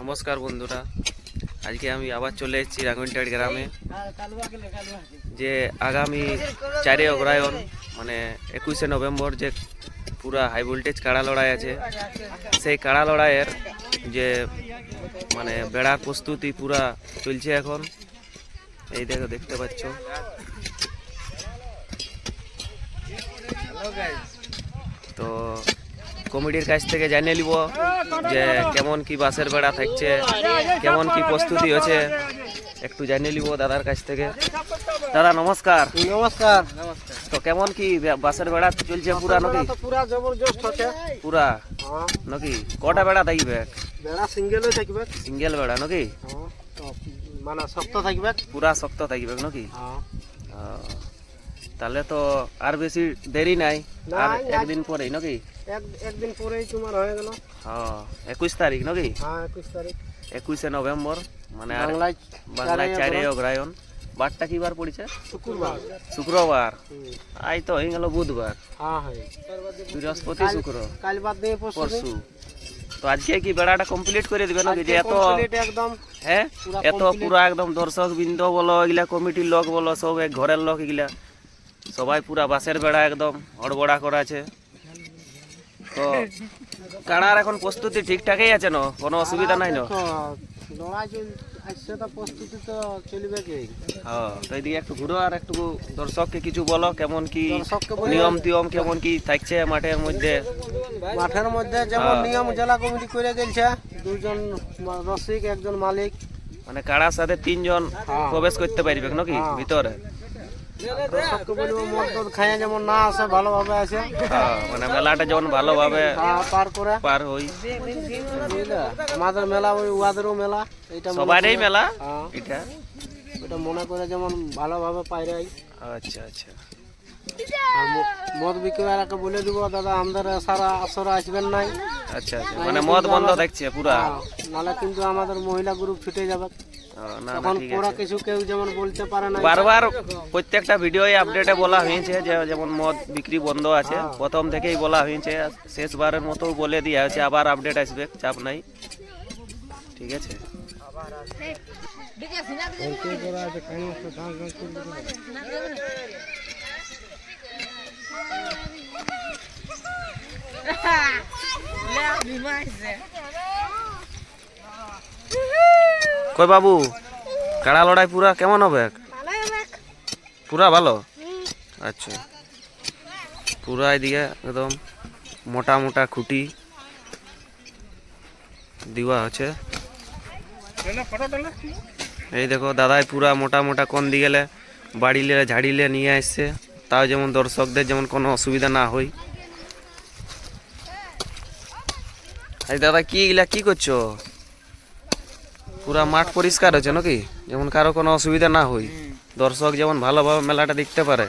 নমস্কার বন্ধুরা। আজকে আমি আবার চলে এসেছি রাঙ্গুনটাট গ্রামে, যে আগামী চারে অগ্রায়ণ মানে একুশে নভেম্বর যে পুরা হাই ভোল্টেজ কাড়া লড়াই আছে, সেই কাড়া লড়াইয়ের যে মানে বেড়ার প্রস্তুতি পুরা চলছে এখন। এই দেখো, দেখতে পাচ্ছ। তো কমিটির কাছ থেকে জানিয়ে নিব যে কেমন কি বাসের বেড়া থাকছে কেমন কি প্রস্তুতি হচ্ছে একটু জানিয়ে নিব দাদার কাছ থেকে। দাদা নমস্কার। নমস্কার। তো কেমন কি বাসের বেড়া চলছে পুরা নাকি? পুরা জবরদস্ত হচ্ছে পুরা হ্যাঁ। নাকি? কটা বেড়া থাকবে? বেড়া সিঙ্গেলে থাকবে। সিঙ্গেল বেড়া নাকি? হ্যাঁ মানে শক্ত থাকবে। পুরা শক্ত থাকবে নাকি? হ্যাঁ। তাহলে তো আর বেশি দেরি নাই। আর একদিন পরেই নাকি? এক একদিন পরেই তোমার হয়ে গেল। হ্যাঁ একুশ তারিখ নাকি? হ্যাঁ একুশ তারিখ। একুশে নভেম্বর মানে বাংলায় বাংলায় চারে অগ্রায়ণ বারটা কি বার পড়েছে? শুক্রবার। শুক্রবার। আজ তো হয়ে গেল বুধবার। হ্যাঁ হ্যাঁ। বৃহস্পতি শুক্র। কাল বাদ দিয়ে পরশু। তো আজকে কি বেড়াটা কমপ্লিট করে দিবে নাকি? যে এত একদম। হ্যাঁ? এত। পুরা একদম দর্শক বৃন্দ বলো এগুলা কমিটির লোক বলো সব এক ঘরের লোক এগুলা। সবাই পুরা বাসের বেড়া একদম হড়বড়া করা আছে। তো কাড়ার এখন প্রস্তুতি ঠিকঠাকই আছে না? কোনো অসুবিধা নাই না? তো একটু ঘুরো আর একটু দর্শককে কিছু বলো কেমন কি নিয়ম টিয়ম কেমন কি থাকছে মাঠের মধ্যে? মাঠের মধ্যে যেমন। নিয়ম জেলা কমিটি করে গেছে দুজন রসিক একজন মালিক। মানে কাড়ার সাথে তিনজন হ্যাঁ। প্রবেশ করতে পারবে নাকি হ্যাঁ। ভিতরে? যেমন না আসে ভালোভাবে মানে মেলাটা যেমন ভালোভাবে পার করে পার আমাদের মেলা ওই মেলা মেলা এটা মনে করে যেমন ভালোভাবে পাইরে আই। আচ্ছা আচ্ছা মদ বিক্রেতাকে বলে দিব দাদা আমাদের সারা আসরা আসবেন নাই আচ্ছা আচ্ছা মানে মদ বন্ধ দেখছে পুরা হ্যাঁ, নাহলে কিন্তু আমাদের মহিলা গ্রুপ ছুটে যাবে তখন কিছু কেউ যেমন বলতে পারে না বারবার প্রত্যেকটা ভিডিও আপডেটে বলা হয়েছে যে যেমন মদ বিক্রি বন্ধ আছে হ্যাঁ। প্রথম থেকেই বলা হয়েছে শেষবারের মতো বলে দেওয়া হয়েছে আবার আপডেট আসবে চাপ নাই। ঠিক আছে? কই বাবু? কাড়া লড়াই পুরা? কেমন হবে? পুরা ভালো? আচ্ছা। পুরা এদিকে একদম মোটা মোটা খুঁটি দেওয়া আছে। এই দেখো দাদাই পুরা মোটা মোটা কোন দিকে বাড়িলে ঝাড়িলে নিয়ে আসছে। তাও যেমন দর্শকদের যেমন কোনো অসুবিধা না হয়। এই দাদা কি এগুলা কি করছ? পুরা মাঠ পরিষ্কার হচ্ছে নাকি? যেমন কারও কোনো অসুবিধা না হয়। দর্শক যেমন ভালোভাবে মেলাটা দেখতে পারে।